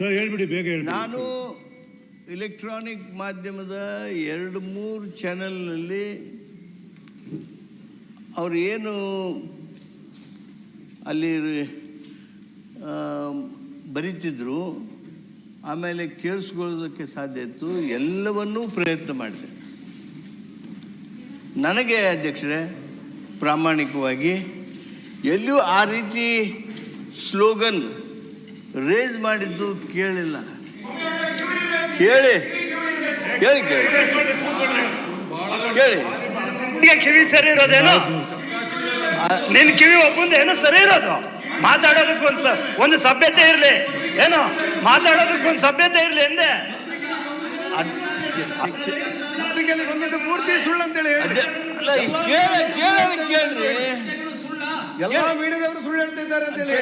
ಹೇಳ್ಬಿಡಿ, ಬೇಗ ಹೇಳಿ ನಾನು ಇಲೆಕ್ಟ್ರಾನಿಕ್ ಮಾಧ್ಯಮದ ಎರಡು ಮೂರು ಚಾನೆಲ್ನಲ್ಲಿ ಅವರು ಏನು ಅಲ್ಲಿ ಬರೀತಿದ್ರು, ಆಮೇಲೆ ಕೇಳಿಸ್ಕೊಳ್ಳೋದಕ್ಕೆ ಸಾಧ್ಯ ಇತ್ತು, ಎಲ್ಲವನ್ನೂ ಪ್ರಯತ್ನ ಮಾಡಿದೆ. ನನಗೆ ಅಧ್ಯಕ್ಷರೇ, ಪ್ರಾಮಾಣಿಕವಾಗಿ ಎಲ್ಲೂ ಆ ರೀತಿ ಸ್ಲೋಗನ್ ರೇಸ್ ಮಾಡಿದ್ದು ಕೇಳಿಲ್ಲ. ಕೇಳಿ. ಕೇಳಿ ಕೇಳಿ. ಕೇಳಿ. ಕಿವಿ ಸರಿ ಇರೋದೇನು? ನಿನ್ ಕಿವಿ ಒಬ್ಬಂದು ಏನೋ ಸರಿ ಇರೋದು? ಮಾತಾಡೋದಕ್ಕೆ ಒಂದು ಸ- ಒಂದು ಸಭ್ಯತೆ ಇರಲಿ. ಏನು? ಮಾತಾಡೋದಕ್ಕೆ ಒಂದು ಸಭ್ಯತೆ ಇರಲಿ ಎಂದೆ? ಮೂರ್ತಿ ಪತ್ರಿಕೆಯಲ್ಲಿ ಬಂದದ್ದು ಪೂರ್ತಿ ಸುಳ್ಳು ಅಂತೇಳಿ ಕೇಳ ಕೇಳ್ರಿ ಎಲ್ಲಾ ಮೀಡಿಯಾದವರು ಸುಳ್ಳು ಹೇಳ್ತಿದ್ದಾರೆ ಅಂತ ಹೇಳಿ.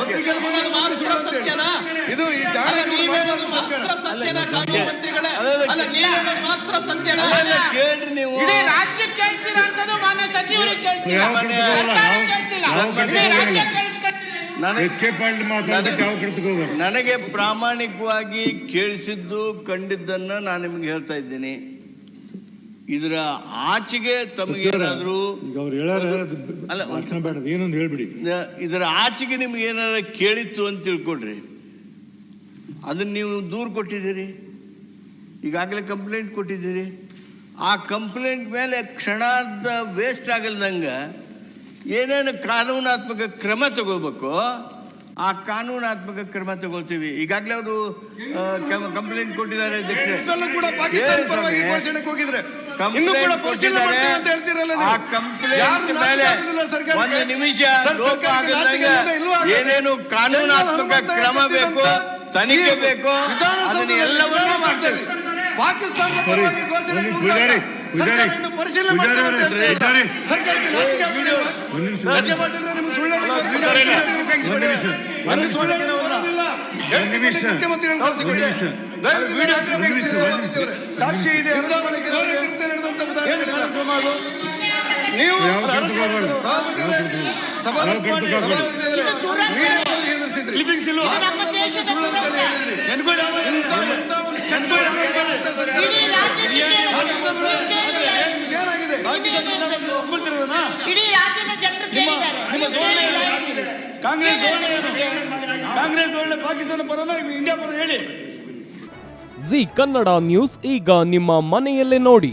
ಪತ್ರಿಕೆಯಲ್ಲಿ ಬಂದದ್ದು ಸುಳ್ಳು ಅಂತ ಹೇಳಿ. ಇದು ಈ ಜಾಣಗಳು ಮಾತಾಡೋದು ಸತ್ಯನಾ? ಅಲ್ಲ, ಕೇಳ್ರಿ ನೀವು. ಇಡೀ ರಾಜ್ಯಕ್ಕೆ ಕೇಳಿಸಿರೋಂಥದ್ದು ಮಾನ್ಯ ಸಚಿವರಿಗೆ ಕೇಳಿಸಿಲ್ಲ. ಸರ್ಕಾರಕ್ಕೆ ಇಡೀ. ರಾಜ್ಯ ನನಗೆ ಪ್ರಾಮಾಣಿಕವಾಗಿ ಕೇಳಿಸಿದ್ದು ಕಂಡಿದ್ದನ್ನ ನಾನು ನಿಮ್ಗೆ ಹೇಳ್ತಾ ಇದ್ದೀನಿ. ಇದರ ಆಚೆಗೆ ತಮಗೇನಾದ್ರೂ ಈಗ ಅವ್ರು ಹೇಳಾರ ಅಲ್ಲ, ಏನೊಂದು ಹೇಳ್ಬಿಡಿ. ಇದರ ಆಚೆಗೆ ನಿಮ್ಗೆ ಏನಾರ ಕೇಳಿತ್ತು ಅಂತ ತಿಳ್ಕೊಡ್ರಿ ಅದನ್ನ ನೀವು ದೂರು ಕೊಟ್ಟಿದ್ದೀರಿ. ಈಗಾಗಲೇ ಕಂಪ್ಲೇಂಟ್ ಕೊಟ್ಟಿದ್ದೀರಿ. ಆ ಕಂಪ್ಲೇಂಟ್ ಮೇಲೆ ಕ್ಷಣಾರ್ಧ ವೇಸ್ಟ್ ಆಗಲ್ದಂಗೆ ಏನೇನು ಕಾನೂನಾತ್ಮಕ ಕ್ರಮ ತಗೋಬೇಕು ಆ ಕಾನೂನಾತ್ಮಕ ಕ್ರಮ ತಗೋತೀವಿ. ಈಗಾಗಲೇ ಅವರು ಕಂಪ್ಲೇಂಟ್ ಕೊಟ್ಟಿದ್ದಾರೆ ಇನ್ನು ಕೂಡ ಪರಿಶೀಲನೆ. ಮಾಡ್ತೇವೆ ಅಂತ ಹೇಳ್ತಿರಲ್ಲ ಯಾರು ಆಗುದಿಲ್ಲ? ಒಂದು ನಿಮಿಷ ಏನೇನು ಕಾನೂನಾತ್ಮಕ ಕ್ರಮ ಬೇಕು ತನಿಖೆ ಬೇಕು ಎಲ್ಲವನ್ನೂ ಮಾಡ್ತೇವೆ ಪಾಕಿಸ್ತಾನದ ಪರವಾಗಿ ಘೋಷಣೆ ಪರಿಶೀಲನೆ ಮಾಡ್ತೇವೆ ಅಂತ. ಸರ್ಕಾರಕ್ಕೆ ನಾಚಿಕೆ ರಾಜ್ಯ ನಿಮ್ಗೆ ಸುಳ್ಳು. ಸುಳ್ಳು. ಮುಖ್ಯಮಂತ್ರಿಗಳು ಸಾಕ್ಷಿ ಇದೆ ನೀವು ಕಾಂಗ್ರೆಸ್ ಕಾಂಗ್ರೆಸ್ ಧೋರಣೆ ಪಾಕಿಸ್ತಾನ ಪರನ ಇಂಡಿಯಾ ಪರ ಹೇಳಿ. ಜಿ ಕನ್ನಡ ನ್ಯೂಸ್ ಈಗ ನಿಮ್ಮ ಮನೆಯಲ್ಲೇ ನೋಡಿ.